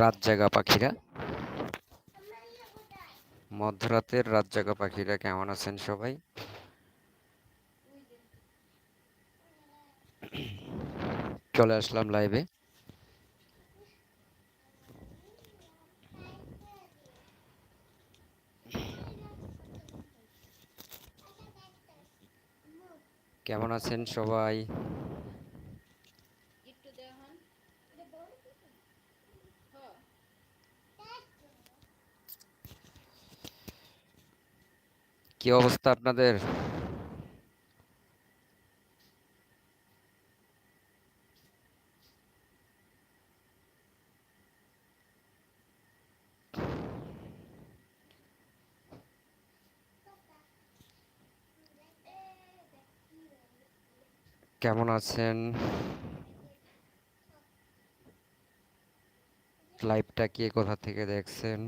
রাত জাগা পাখিরা। মধ্যরাতের রাত জাগা পাখিরা কেমন আছেন সবাই? চলে আসলাম লাইভে কেমন আছেন সবাই? কি অবস্থা আপনাদের? কেমন আছেন? লাইভটা কে কোথা থেকে দেখছেন?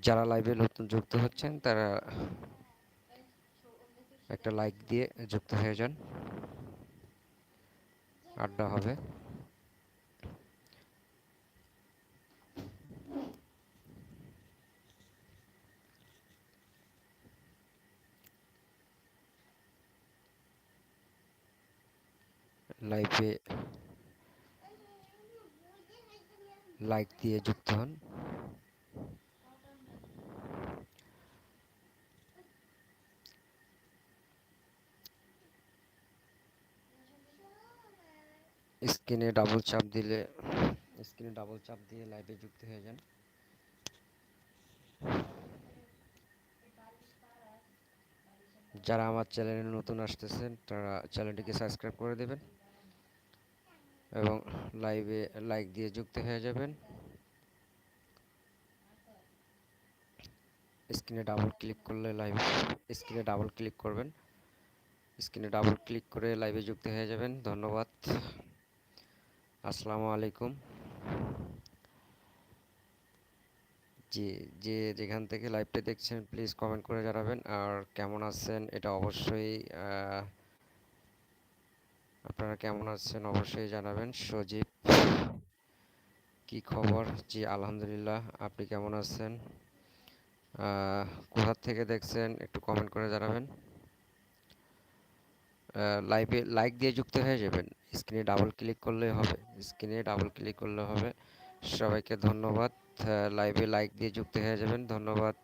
যারা লাইভে নতুন যুক্ত হচ্ছেন, তারা একটা লাইক দিয়ে যুক্ত হয়ে যান। আড্ডা হবে। লাইভে লাইক দিয়ে যুক্ত হন। স্ক্রিনে ডাবল চাপ দিলে, স্ক্রিনে ডাবল চাপ দিয়ে লাইভে যুক্ত হয়ে যান। যারা আমার চ্যানেলে নতুন আসতেছেন, তারা চ্যানেলটিকে সাবস্ক্রাইব করে দেবেন এবং লাইভে লাইক দিয়ে যুক্ত হয়ে যাবেন। স্ক্রিনে ডাবল ক্লিক করলে লাইভ স্ক্রিনে ডাবল ক্লিক করবেন। স্ক্রিনে ডাবল ক্লিক করে লাইভে যুক্ত হয়ে যাবেন। ধন্যবাদ। আসসালামু আলাইকুম। জি, যে যেখান থেকে লাইভটা দেখছেন প্লিজ কমেন্ট করে জানাবেন। আর কেমন আছেন, এটা অবশ্যই আপনারা কেমন আছেন অবশ্যই জানাবেন। সজীব, কি খবর? জি, আলহামদুলিল্লাহ, আপনি কেমন আছেন? কোথা থেকে দেখছেন, একটু কমেন্ট করে জানাবেন। লাইভে লাইক দিয়ে যুক্ত হয়ে যাবেন। স্ক্রিনে ডাবল ক্লিক করলে হবে। স্ক্রিনে ডাবল ক্লিক করলে হবে। সবাইকে ধন্যবাদ। লাইভে লাইক দিয়ে যুক্ত হয়ে যাবেন। ধন্যবাদ।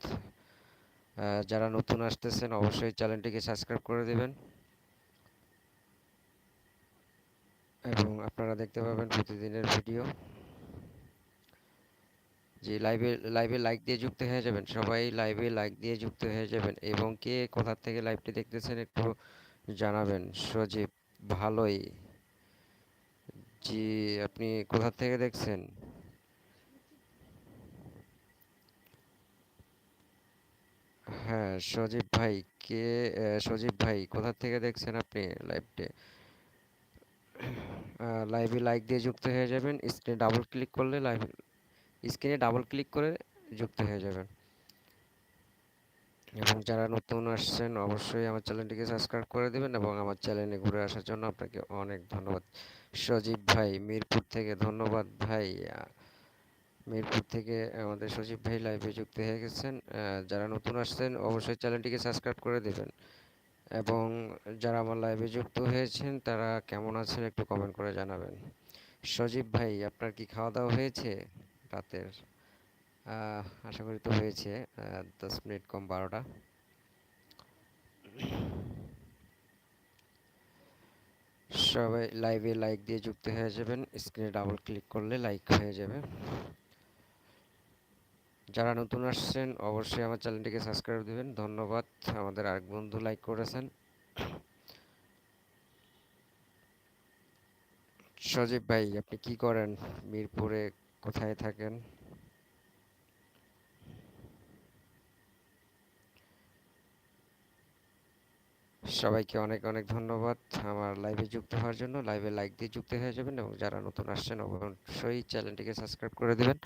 যারা নতুন আসতেছেন, অবশ্যই চ্যানেলটিকে সাবস্ক্রাইব করে দেবেন। এবং আপনারা দেখতে পাবেন প্রতিদিনের ভিডিও যে লাইভে লাইভে লাইক দিয়ে যুক্ত হয়ে যাবেন, সবাই লাইভে লাইক দিয়ে যুক্ত হয়ে যাবেন। এবং কে কোথা থেকে লাইভটি দেখতেছেন একটু জানাবেন। সজীব, ভালোই। জি, আপনি কোথা থেকে দেখছেন? হ্যাঁ সজীব ভাই, কে সজীব ভাই, কোথা থেকে দেখছেন আপনি লাইভটি লাইভে লাইক দিয়ে যুক্ত হয়ে যাবেন স্ক্রিনে ডাবল ক্লিক করলে লাইভ স্ক্রিনে ডাবল ক্লিক করে যুক্ত হয়ে যাবেন। এবং যারা নতুন আসছেন, অবশ্যই আমার চ্যানেলটিকে সাবস্ক্রাইব করে দেবেন এবং আমার চ্যানেলে ঘুরে আসার জন্য আপনাকে অনেক ধন্যবাদ। সজীব ভাই, মিরপুর থেকে ধন্যবাদ ভাই। মিরপুর থেকে আমাদের সজীব ভাই লাইভে যুক্ত হয়ে গেছেন। যারা নতুন আসছেন, অবশ্যই চ্যানেলটিকে সাবস্ক্রাইব করে দেবেন। এবং যারা আমার লাইভে যুক্ত হয়েছেন, তারা কেমন আছেন একটু কমেন্ট করে জানাবেন। সজীব ভাই, আপনার কি খাওয়া দাওয়া হয়েছে? রাতের আশা করি তো হয়েছে দশ মিনিট কম বারোটা। সবাই লাইভে লাইক দিয়ে যুক্ত হয়ে যাবেন স্ক্রিনে ডাবল ক্লিক করলে লাইক হয়ে যাবে। যারা নতুন আসছেন, অবশ্যই আমার চ্যানেলটিকে সাবস্ক্রাইব দেবেন। ধন্যবাদ, আমাদের আরেক বন্ধু লাইক করেছেন। সজীব ভাই, আপনি কি করেন? মিরপুরে কোথায় থাকেন? সবাইকে অনেক অনেক ধন্যবাদ। আমার লাইভে যুক্ত হওয়ার জন্য। লাইভে লাইক দিয়ে যুক্ত হয়ে যাবেন এবং যারা নতুন আসছেন, অবশ্যই চ্যানেলটিকে সাবস্ক্রাইব করে দিবেন।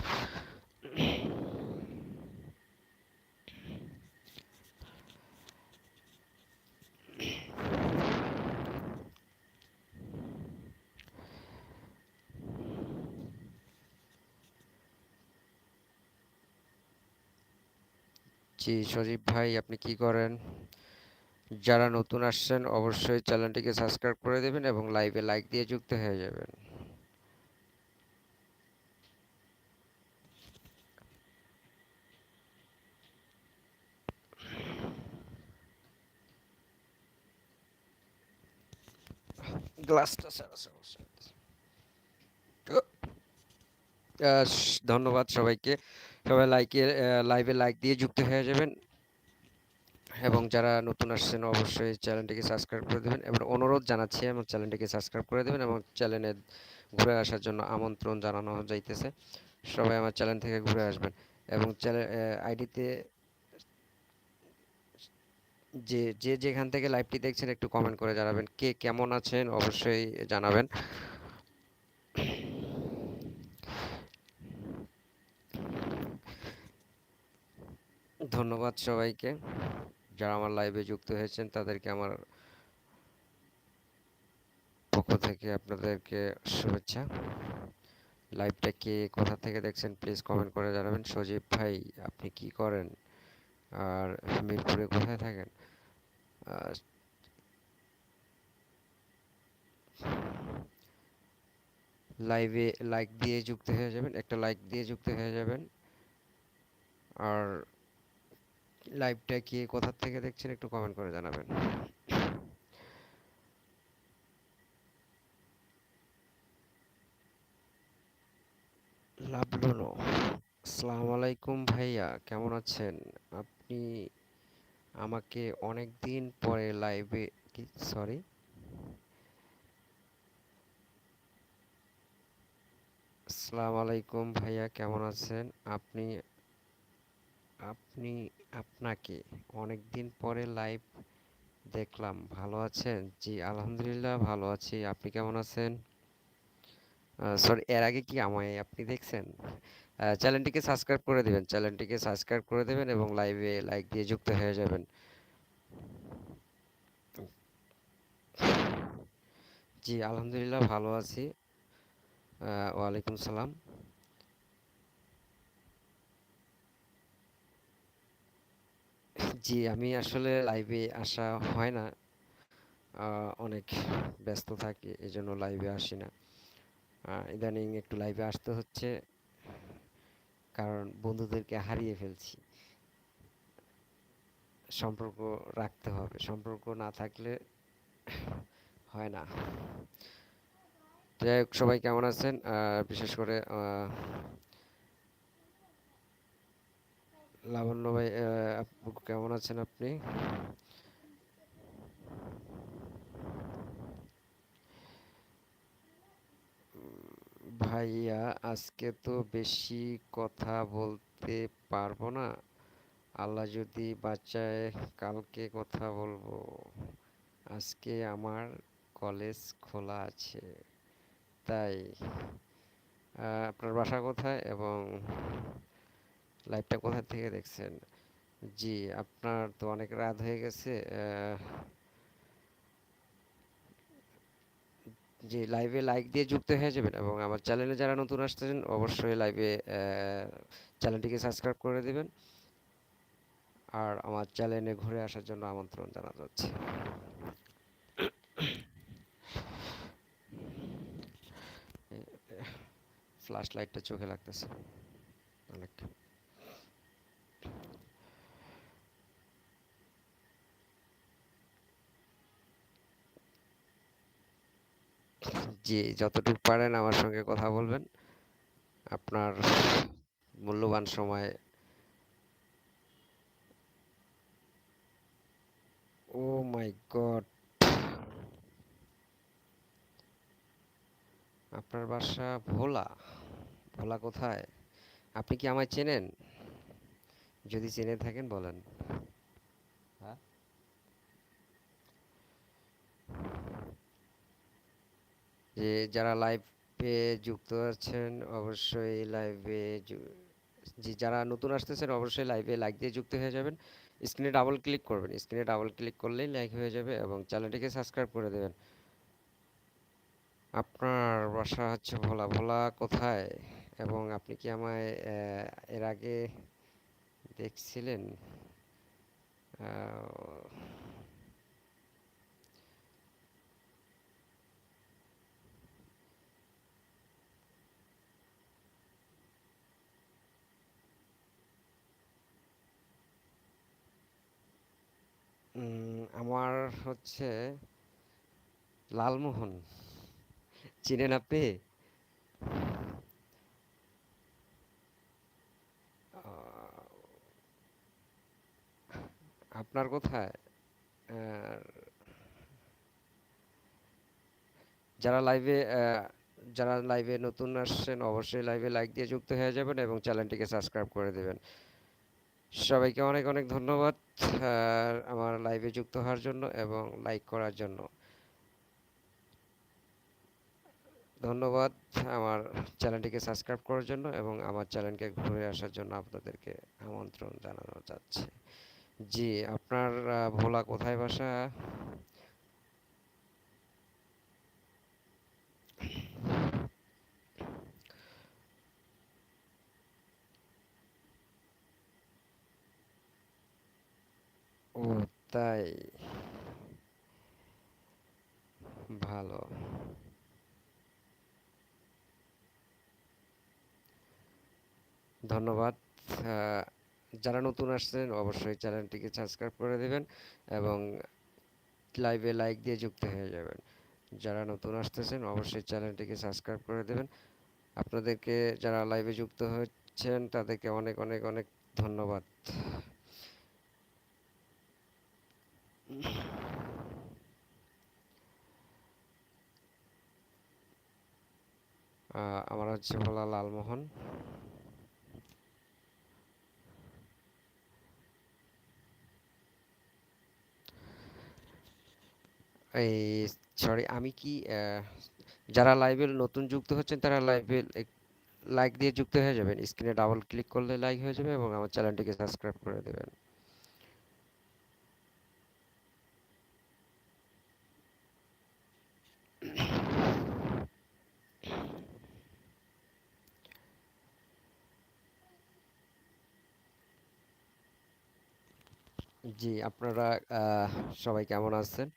জি, সজীব ভাই, আপনি কি করেন? যারা নতুন আসছেন, অবশ্যই চ্যানেলটিকে সাবস্ক্রাইব করে দেবেন এবং লাইভে লাইক দিয়ে যুক্ত হয়ে যাবেন। ধন্যবাদ সবাইকে। সবাই লাইকে লাইভে লাইক দিয়ে যুক্ত হয়ে যাবেন। এবং যারা নতুন আসছেন অবশ্যই চ্যানেলটিকে সাবস্ক্রাইব করে দেবেন এবং অনুরোধ জানাচ্ছি আমার চ্যানেলটিকে সাবস্ক্রাইব করে দেবেন এবং চ্যানেলে ঘুরে আসার জন্য আমন্ত্রণ জানানো যাইতেছে। সবাই আমার চ্যানেল থেকে ঘুরে আসবেন এবং চ্যানেল আইডিতে যে যে যেখান থেকে লাইভটি দেখছেন একটু কমেন্ট করে জানাবেন কে কেমন আছেন অবশ্যই জানাবেন। ধন্যবাদ সবাইকে। যারা আমার লাইভে যুক্ত হয়েছেন, তাদেরকে আমার পক্ষ থেকে আপনাদেরকে শুভেচ্ছা। লাইভটা কে কোথা থেকে দেখছেন প্লিজ কমেন্ট করে জানাবেন। সজীব ভাই, আপনি কি করেন? আর মিরপুরে কোথায় থাকেন? লাইভে লাইক দিয়ে যুক্ত হয়ে যাবেন, একটা লাইক দিয়ে যুক্ত হয়ে যাবেন। আর লাইভটা কে কোথা থেকে দেখছেন একটু কমেন্ট করে জানাবেন। লাভলুনো আসসালামু আলাইকুম ভাইয়া, কেমন আছেন? আপনি আমাকে অনেক দিন পরে লাইভে কি সরি আসসালামু আলাইকুম ভাইয়া, কেমন আছেন? আপনি আপনি আপনাকে অনেক দিন পরে লাইভ দেখলাম। ভালো আছেন? জি, আলহামদুলিল্লাহ ভালো আছি। আপনি কেমন আছেন? সরি এর আগে কি আমায় আপনি দেখছেন? চ্যানেলটিকে সাবস্ক্রাইব করে দেবেন। চ্যানেলটিকে সাবস্ক্রাইব করে দেবেন এবং লাইভে লাইক দিয়ে যুক্ত হয়ে যাবেন। জি, আলহামদুলিল্লাহ ভালো আছি। ওয়ালাইকুম সালাম। জি, আমি আসলে লাইভে আসা হয় না। অনেক ব্যস্ত থাকি এই জন্য লাইভে আসি না। ইদানিং একটু লাইভে আসতে হচ্ছে, কারণ বন্ধুদেরকে হারিয়ে ফেলছি। সম্পর্ক রাখতে হবে, সম্পর্ক না থাকলে হয় না। যাই হোক, সবাই কেমন আছেন? বিশেষ করে লাবণ্য ভাই কেমন আছেন আপনি? ভাইয়া, আজকে তো বেশি কথা বলতে পারব না। আল্লাহ যদি বাঁচায়, কালকে কথা বলব। আজকে আমার কলেজ খোলা আছে, তাই আপনার বাসা কোথায় এবং লাইভটা কোথা থেকে দেখছেন? জি, আপনার তো অনেক রাত হয়ে গেছে জি লাইভে লাইক দিয়ে যুক্ত হয়ে যাবেন এবং আমার চ্যানেলে যারা নতুন আসতেছেন, অবশ্যই লাইভে চ্যানেলটিকে সাবস্ক্রাইব করে দিবেন। আর আমার চ্যানেলে ঘুরে আসার জন্য আমন্ত্রণ জানা যাচ্ছে ফ্ল্যাশ লাইটটা চোখে লাগতেছে। অনেক। জি যতটুকু পারেন আমার সঙ্গে কথা বলবেন। আপনার মূল্যবান সময় ও মাই গড। আপনার বাসা ভোলা। ভোলা কোথায়? আপনি কি আমায় চেনেন? যদি চেনে থাকেন বলেন। যে যারা লাইভে যুক্ত আছেন, অবশ্যই লাইভে জি যারা নতুন আসতেছেন, অবশ্যই লাইভে লাইক দিয়ে যুক্ত হয়ে যাবেন। স্ক্রিনে ডাবল ক্লিক করবেন। স্ক্রিনে ডাবল ক্লিক করলেই লাইক হয়ে যাবে এবং চ্যানেলটিকে সাবস্ক্রাইব করে দেবেন। আপনার বাসা হচ্ছে ভোলা। ভোলা কোথায়? এবং আপনি কি আমায় এর আগে দেখছিলেন? আমার হচ্ছে লালমোহন। চিনেন আপনি? আপনার কোথায়? যারা লাইভে যারা লাইভে নতুন আসছেন, অবশ্যই লাইভে লাইক দিয়ে যুক্ত হয়ে যাবেন এবং চ্যানেলটিকে সাবস্ক্রাইব করে দেবেন। সবাইকে অনেক অনেক ধন্যবাদ আমার লাইভে যুক্ত হওয়ার জন্য এবং লাইক করার জন্য। ধন্যবাদ আমার চ্যানেলটিকে সাবস্ক্রাইব করার জন্য এবং আমার চ্যানেলকে ঘুরে আসার জন্য আপনাদেরকে আমন্ত্রণ জানানো যাচ্ছে। জি, আপনার ভোলা কোথায় বাসা? ও তাই। ভালো। ধন্যবাদ। যারা নতুন আসছেন, অবশ্যই চ্যানেলটিকে সাবস্ক্রাইব করে দেবেন এবং লাইভে লাইক দিয়ে যুক্ত হয়ে যাবেন। যারা নতুন আসতেছেন, অবশ্যই চ্যানেলটিকে সাবস্ক্রাইব করে দেবেন। আপনাদেরকে যারা লাইভে যুক্ত হচ্ছেন, তাদেরকে অনেক অনেক অনেক ধন্যবাদ। আমার হচ্ছে ভোলা লালমোহন। এই সরি আমি কি যারা লাইভে নতুন যুক্ত হচ্ছেন, তারা লাইভে লাইক দিয়ে যুক্ত হয়ে যাবেন। স্ক্রিনে ডাবল ক্লিক করলে লাইক হয়ে যাবে এবং আমার চ্যানেলটিকে সাবস্ক্রাইব করে দেবেন। জি, আপনারা সবাই কেমন আছেন?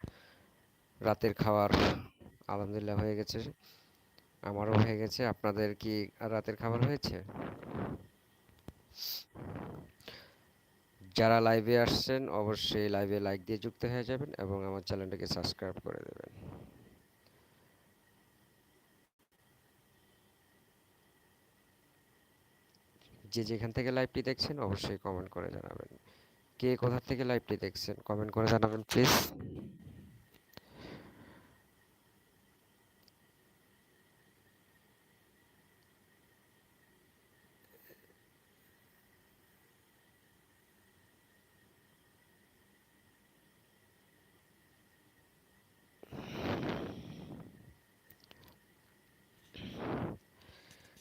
রাতের খাবার আলহামদুলিল্লাহ হয়ে গেছে। আমারও হয়ে গেছে। আপনাদের কি রাতের খাবার হয়েছে? যারা লাইভে আসছেন, অবশ্যই লাইভে লাইক দিয়ে যুক্ত হয়ে যাবেন এবং আমার চ্যানেলটাকে সাবস্ক্রাইব করে দেবেন। যে যেখান থেকে লাইভটি দেখছেন, অবশ্যই কমেন্ট করে জানাবেন। কে কোথা থেকে লাইভটি দেখছেন? কমেন্ট করে জানাবেন প্লিজ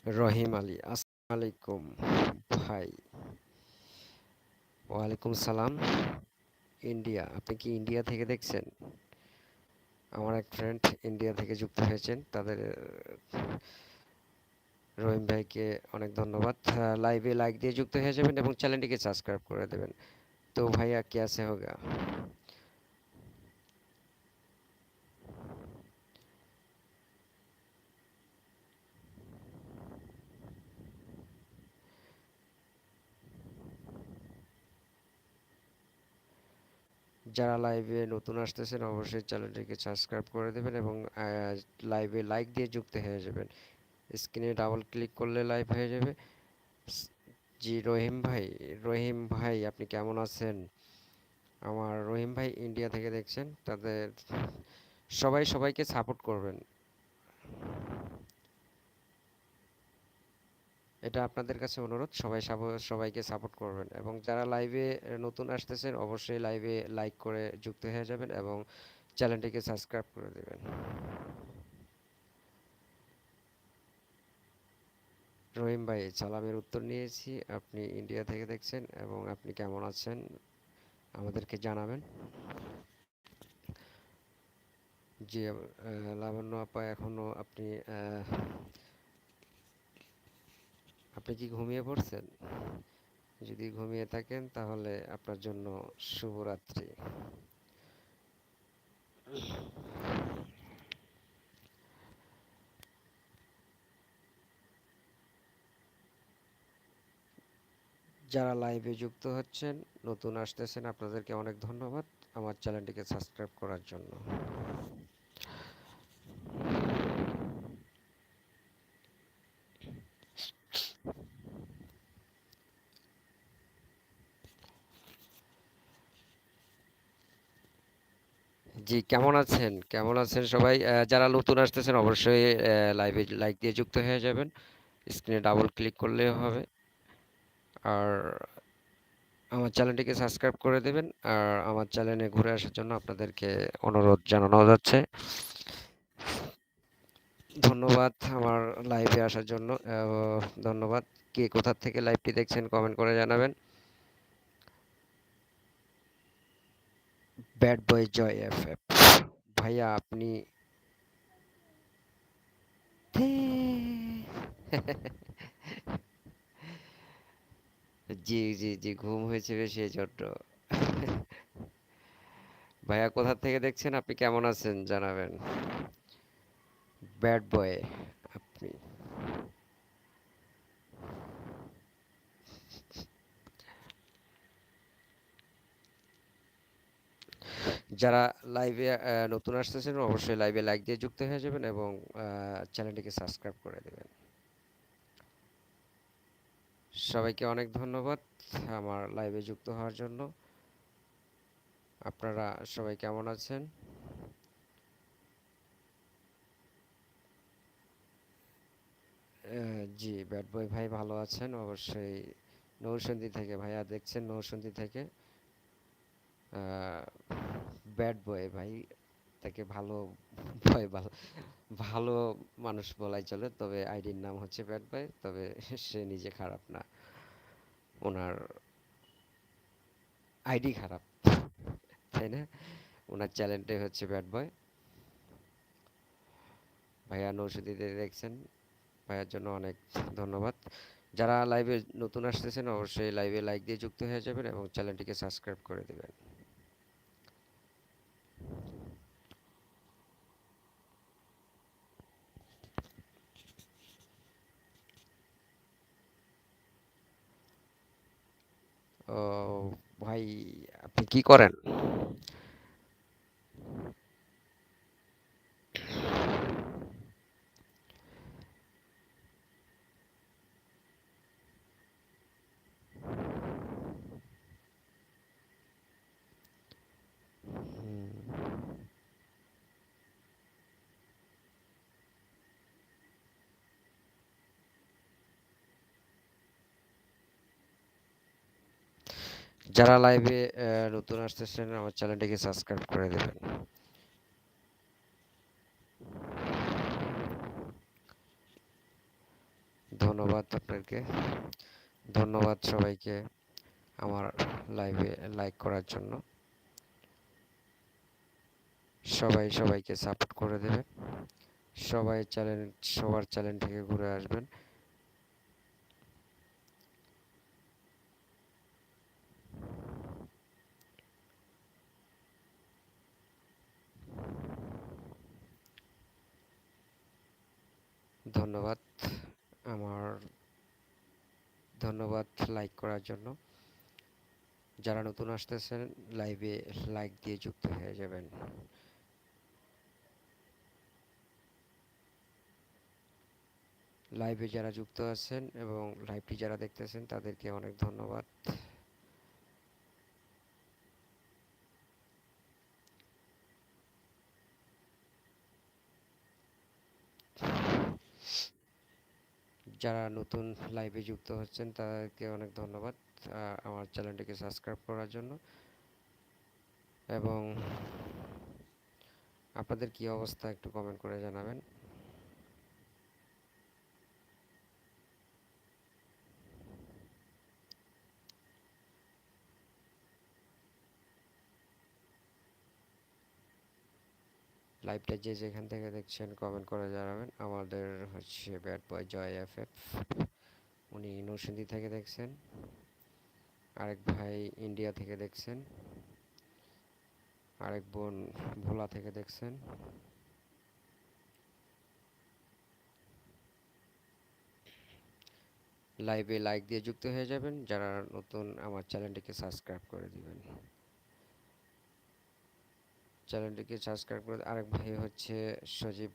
রহিম আলী আসসালামু আলাইকুম ভাই। ওয়ালাইকুম সালাম। ইন্ডিয়া, আপনি কি ইন্ডিয়া থেকে দেখছেন? আমার এক ফ্রেন্ড ইন্ডিয়া থেকে যুক্ত হয়েছেন। তাদের, রহিম ভাইকে অনেক ধন্যবাদ। লাইভে লাইক দিয়ে যুক্ত হয়ে যাবেন এবং চ্যানেলটিকে সাবস্ক্রাইব করে দেবেন। তো ভাইয়া, কে আছে হোগা? যারা লাইভে নতুন আসতেছেন, অবশ্যই চ্যানেলটিকে সাবস্ক্রাইব করে দেবেন এবং লাইভে লাইক দিয়ে যুক্ত হয়ে যাবেন। স্ক্রিনে ডাবল ক্লিক করলে লাইভ হয়ে যাবে। জি, রহিম ভাই রহিম ভাই, আপনি কেমন আছেন? আমার রহিম ভাই ইন্ডিয়া থেকে দেখছেন, তাদের সবাই সবাইকে সাপোর্ট করবেন। এটা আপনাদের কাছে অনুরোধ, সবাই সবাইকে সাপোর্ট করবেন এবং যারা লাইভে নতুন আসতেছেন অবশ্যই লাইভে লাইক করে যুক্ত হয়ে যাবেন এবং চ্যানেলটিকে সাবস্ক্রাইব করে দেবেন। রহিম ভাই, সালামের উত্তর নিয়েছি। আপনি ইন্ডিয়া থেকে দেখছেন এবং আপনি কেমন আছেন? আমাদেরকে জানাবেন। জি লাবণ্য আপা এখনও আপনি আপনি কি ঘুমিয়ে পড়ছেন? যদি ঘুমিয়ে থাকেন তাহলে আপনার জন্য শুভরাত্রি। যারা লাইভে যুক্ত হচ্ছেন, নতুন আসতেছেন, আপনাদেরকে অনেক ধন্যবাদ। আমার চ্যানেলটিকে সাবস্ক্রাইব করার জন্য। জি, কেমন আছেন? কেমন আছেন সবাই? যারা নতুন আসতেছেন অবশ্যই লাইভে লাইক দিয়ে যুক্ত হয়ে যাবেন। স্ক্রিনে ডাবল ক্লিক করলেও হবে। আর আমার চ্যানেলটিকে সাবস্ক্রাইব করে দেবেন। আর আমার চ্যানেলে ঘুরে আসার জন্য আপনাদেরকে অনুরোধ জানানো যাচ্ছে। ধন্যবাদ আমার লাইভে আসার জন্য। ধন্যবাদ। কে কোথা থেকে লাইভটি দেখছেন কমেন্ট করে জানাবেন। Bad boy Joy F F ভাইয়া, আপনি জি জি জি, ঘুম হয়েছে বেশি এই জন্য ভাইয়া, কোথা থেকে দেখছেন? আপনি কেমন আছেন? জানাবেন। ব্যাড বয় আপনি। যারা লাইভে নতুন আসতেছেন, অবশ্যই লাইভে লাইক দিয়ে যুক্ত হয়ে যাবেন এবং চ্যানেলটিকে সাবস্ক্রাইব করে দেবেন। সবাইকে অনেক ধন্যবাদ আমার লাইভে যুক্ত হওয়ার জন্য। আপনারা সবাই কেমন আছেন? জি ব্যাড বয় ভাই ভালো আছেন। অবশ্যই নৌসন্দি থেকে ভাইয়া দেখছেন নৌসন্দি থেকে। ব্যাড বয় ভাই, তাকে ভালো বয় ভালো ভালো মানুষ বলাই চলে, তবে আইডির নাম হচ্ছে ব্যাড বয় তবে সে নিজে খারাপ না। ওনার আইডি খারাপ, তাই না? ওনার চ্যালেঞ্জটাই হচ্ছে ব্যাড বয় ভাইয়া নৌসুদিতে দেখছেন, ভাইয়ার জন্য অনেক ধন্যবাদ। যারা লাইভে নতুন আসতেছেন, অবশ্যই লাইভে লাইক দিয়ে যুক্ত হয়ে যাবেন এবং চ্যানেলটিকে সাবস্ক্রাইব করে দেবেন। ভাই আপনি কি করেন? যারা লাইভে নতুন আসতেছেন, আমার চ্যানেলটিকে সাবস্ক্রাইব করে দেবেন। ধন্যবাদ আপনাকে। ধন্যবাদ সবাইকে আমার লাইভে লাইক করার জন্য। সবাই সবাইকে সাপোর্ট করে দেবেন। সবাই চ্যানেল সবার চ্যানেল থেকে ঘুরে আসবেন। ধন্যবাদ আমার ধন্যবাদ লাইক করার জন্য। যারা নতুন আসতেছেন লাইভে লাইক দিয়ে যুক্ত হয়ে যাবেন। লাইভে যারা যুক্ত আছেন এবং লাইভটি যারা দেখতেছেন, তাদেরকে অনেক ধন্যবাদ। যারা নতুন লাইভে যুক্ত হচ্ছেন, তাদেরকে অনেক ধন্যবাদ আমার চ্যানেলটিকে সাবস্ক্রাইব করার জন্য। এবং আপনাদের কি অবস্থা একটু কমেন্ট করে জানাবেন। লাইভটা যে যেখান থেকে দেখছেন কমেন্ট করে জানাবেন। আমাদের হচ্ছে bad boy Joy F F উনি নরসিংদী থেকে দেখছেন। আরেক ভাই ইন্ডিয়া থেকে দেখছেন। আরেক বোন ভোলা থেকে দেখছেন। লাইভে লাইক দিয়ে যুক্ত হয়ে যাবেন। যারা নতুন, আমার চ্যানেলটিকে সাবস্ক্রাইব করে দিবেন। চ্যানেলটিকে সাবস্ক্রাইব করে আরেক ভাই হচ্ছে সজীব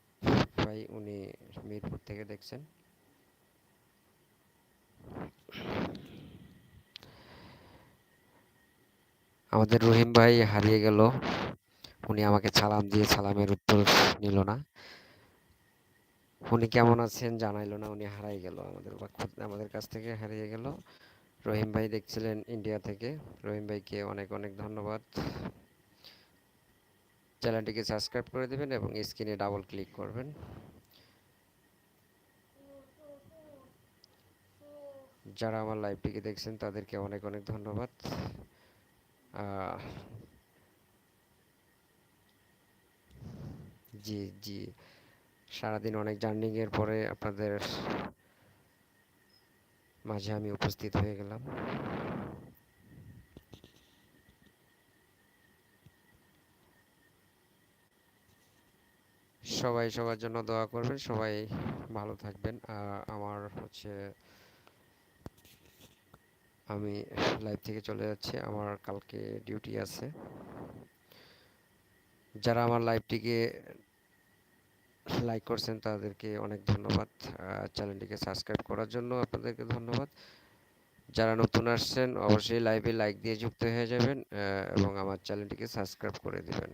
ভাই, উনি মিরপুর থেকে দেখছেন। আমাদের রহিম ভাই হারিয়ে গেল। উনি আমাকে সালাম দিয়ে সালামের উত্তর নিল না। উনি কেমন আছেন জানাইলো না, উনি হারাই গেল। আমাদের আমাদের কাছ থেকে হারিয়ে গেল। রহিম ভাই দেখছিলেন ইন্ডিয়া থেকে। রহিম ভাইকে অনেক অনেক ধন্যবাদ। চ্যানেলটিকে সাবস্ক্রাইব করে দেবেন এবং স্ক্রিনে ডাবল ক্লিক করবেন। যারা আমার লাইভটিকে দেখছেন, তাদেরকে অনেক অনেক ধন্যবাদ। জি জি। সারাদিন অনেক জার্নিংয়ের পরে আপনাদের মাঝে আমি উপস্থিত হয়ে গেলাম। সবাই সবার জন্য দোয়া করবেন, সবাই ভালো থাকবেন। আমার হচ্ছে, আমি লাইভ থেকে চলে যাচ্ছি, আমার কালকে ডিউটি আছে। যারা আমার লাইভটিকে লাইক করছেন, তাদেরকে অনেক ধন্যবাদ। চ্যানেলটিকে সাবস্ক্রাইব করার জন্য আপনাদেরকে ধন্যবাদ। যারা নতুন আসছেন, অবশ্যই লাইভে লাইক দিয়ে যুক্ত হয়ে যাবেন এবং আমার চ্যানেলটিকে সাবস্ক্রাইব করে দেবেন।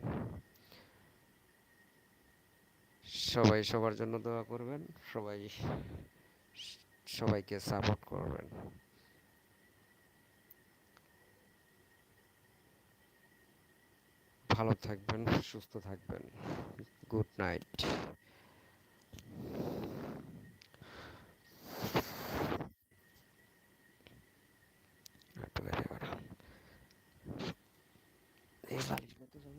সবাই সবার জন্য দোয়া করবেন, সবাই সবাইকে সাপোর্ট করবেন। ভালো থাকবেন, সুস্থ থাকবেন। Good night Thank.